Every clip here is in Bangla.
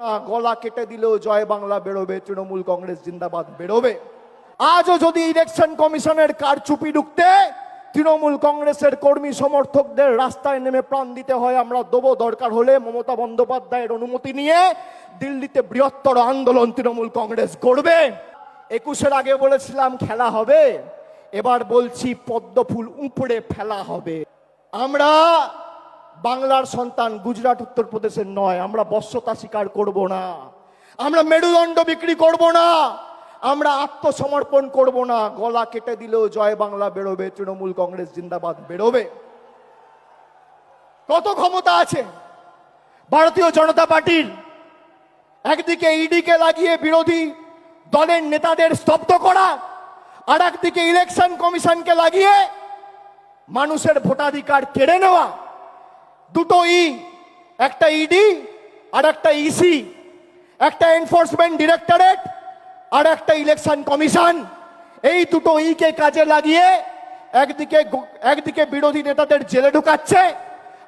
গলা কেটে দিলেও জয় বাংলা বেরোবে, তৃণমূল কংগ্রেস জিন্দাবাদ বেরোবে। আজও যদি ইলেকশন কমিশনের কারচুপি ঢুকতে, তৃণমূল কংগ্রেসের কর্মী সমর্থকদের রাস্তায় নেমে প্রাণ দিতে হয়, আমরা দেবো দরকার হলে মমতা বন্দ্যোপাধ্যায়ের অনুমতি নিয়ে দিল্লিতে বৃহত্তর আন্দোলন তৃণমূল কংগ্রেস করবে। একুশের আগে বলেছিলাম খেলা হবে, এবার বলছি পদ্ম ফুল উপড়ে ফেলা হবে। আমরা বাংলার সন্তান গুজরাট উত্তরপ্রদেশের নয়। আমরা বশ্যতা স্বীকার করব না। আমরা মেরুদণ্ড বিক্রি করব না। আমরা আত্মসমর্পণ করব না। গলা কেটে দিলেও জয় বাংলা বেরোবে। তৃণমূল কংগ্রেস জিন্দাবাদ বেরোবে। কত ক্ষমতা আছে? ভারতীয় জনতা পার্টির একদিকে ইডিকে লাগিয়ে বিরোধী দলের নেতাদের স্তব্ধ করা আর একদিকে ইলেকশন কমিশনকে লাগিয়ে মানুষের ভোটাধিকার কেড়ে নেওয়া। দুটো ই, একটা ইডি আর একটা ইসি একটা এনফোর্সমেন্ট ডিরেক্টরেট আর একটা ইলেকশন কমিশন এই দুটো ইকে কাজে লাগিয়ে একদিকে একদিকে বিরোধী নেতাদের জেলে ঢুকাচ্ছে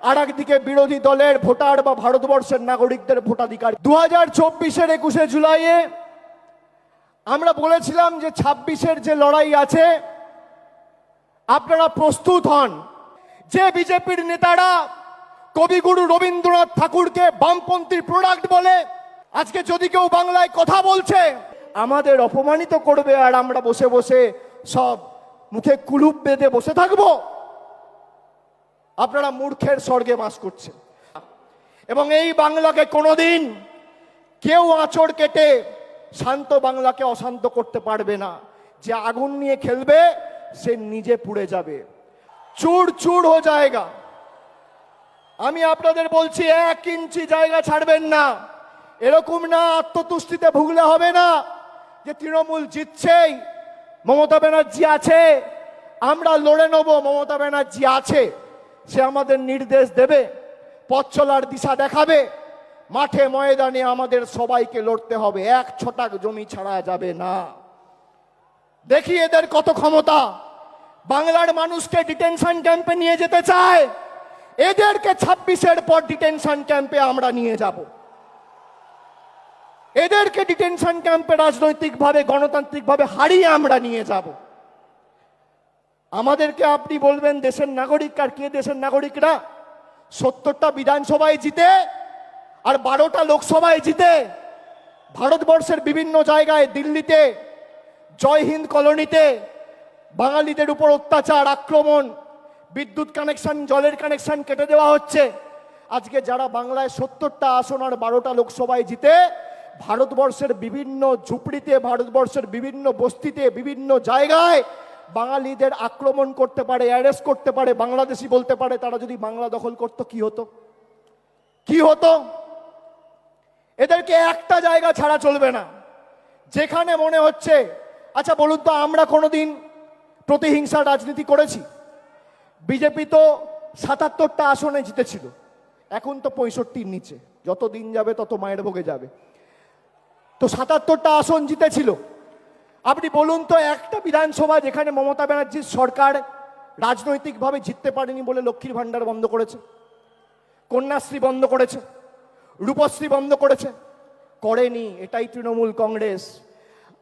আর একদিকে বিরোধী দলের ভোটার বা ভারতবর্ষের নাগরিকদের ভোটাধিকার। দু হাজার চব্বিশের একুশে জুলাইয়ে আমরা বলেছিলাম যে ছাব্বিশের যে লড়াই আছে, আপনারা প্রস্তুত হন। যে বিজেপির নেতারা কবিগুরু রবীন্দ্রনাথ ঠাকুরকে বামপন্থীর প্রোডাক্ট বলে আজকে যদি কেউ বাংলায় কথা বলছে, আমাদের অপমানিত করবে আর আমরা বসে বসে সব মুখে কুলুপ বেঁধে বসে থাকব। আপনারা মূর্খের স্বর্গে বাস করছেন। এবং এই বাংলাকে কোনোদিন কেউ আঁচড় কেটে শান্ত বাংলাকে অশান্ত করতে পারবে না। যে আগুন নিয়ে খেলবে, সে নিজে পুড়ে যাবে। চুর চুর হো জায়গা। আমি আপনাদের বলছি, এক ইঞ্চি জায়গা ছাড়বেন না। এরকম না, আত্মতুষ্টিতে ভুগলে হবে না যে তৃণমূল জিতছেই, মমতা ব্যানার্জি আছে, আমরা লড়ে নেব, মমতা ব্যানার্জি আছে, সে আমাদের নির্দেশ দেবে, পথ চলার দিশা দেখাবে, মাঠে ময়দানে আমাদের সবাইকে লড়তে হবে, এক ছটাক জমি ছাড়া যাবে না। দেখি এদের কত ক্ষমতা। বাংলার মানুষকে ডিটেনশন ক্যাম্পে নিয়ে যেতে চায় এদেরকে ছাব্বিশের পর ডিটেনশন ক্যাম্পে আমরা নিয়ে যাব। এদেরকে ডিটেনশন ক্যাম্পে রাজনৈতিকভাবে, গণতান্ত্রিকভাবে হারিয়ে আমরা নিয়ে যাব। আমাদেরকে আপনি বলবেন, দেশের নাগরিক আর কে দেশের নাগরিকরা? সত্তরটা বিধানসভায় জিতে আর বারোটা লোকসভায় জিতে। ভারতবর্ষের বিভিন্ন জায়গায় দিল্লিতে, জয় হিন্দ কলোনিতে বাঙালিদের উপর অত্যাচার, আক্রমণ বিদ্যুৎ কানেকশন জলের কানেকশন কেটে দেওয়া হচ্ছে। আজকে যারা বাংলায় সত্তরটা আসন আর বারোটা লোকসভায় জিতে, ভারতবর্ষের বিভিন্ন ঝুপড়িতে, ভারতবর্ষের বিভিন্ন বস্তিতে, বিভিন্ন জায়গায় বাঙালিদের আক্রমণ করতে পারে অ্যারেস্ট করতে পারে, বাংলাদেশি বলতে পারে, তারা যদি বাংলা দখল করতো, কি হতো? কি হতো? এদেরকে একটা জায়গা ছাড়া চলবে না। যেখানে মনে হচ্ছে আচ্ছা বলুন তো, আমরা কোনোদিন প্রতিহিংসার রাজনীতি করেছি? বিজেপি তো সাতাত্তরটা আসনে জিতেছিল। এখন তো পঁয়ষট্টির নিচে। যত দিন যাবে, তত মায়ের ভোগে যাবে। তো সাতাত্তরটা আসন জিতেছিল। আপনি বলুন তো, একটা বিধানসভা যেখানে মমতা ব্যানার্জির সরকার রাজনৈতিকভাবে জিততে পারেনি বলে লক্ষ্মীর ভাণ্ডার বন্ধ করেছে, কন্যাশ্রী বন্ধ করেছে, রূপশ্রী বন্ধ করেছে, করেনি। এটাই তৃণমূল কংগ্রেস।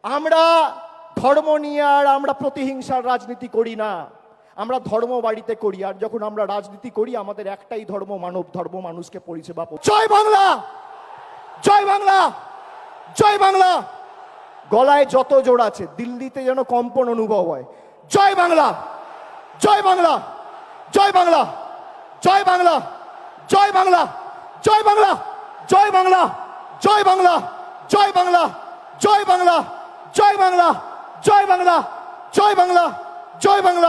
আমরা ধর্ম নিয়ে আর আমরা প্রতিহিংসার রাজনীতি করি না। আমরা ধর্ম বাড়িতে করি আর যখন আমরা রাজনীতি করি আমাদের একটাই ধর্ম মানব ধর্ম মানুষকে পরিষেবা জয় বাংলা জয় বাংলা জয় বাংলা গলায় যত জোর আছে দিল্লিতে যেন কম্পন অনুভব হয় জয় বাংলা জয় বাংলা জয় বাংলা জয় বাংলা জয় বাংলা জয় বাংলা জয় বাংলা জয় বাংলা জয় বাংলা জয় বাংলা জয় বাংলা জয় বাংলা জয় বাংলা জয় বাংলা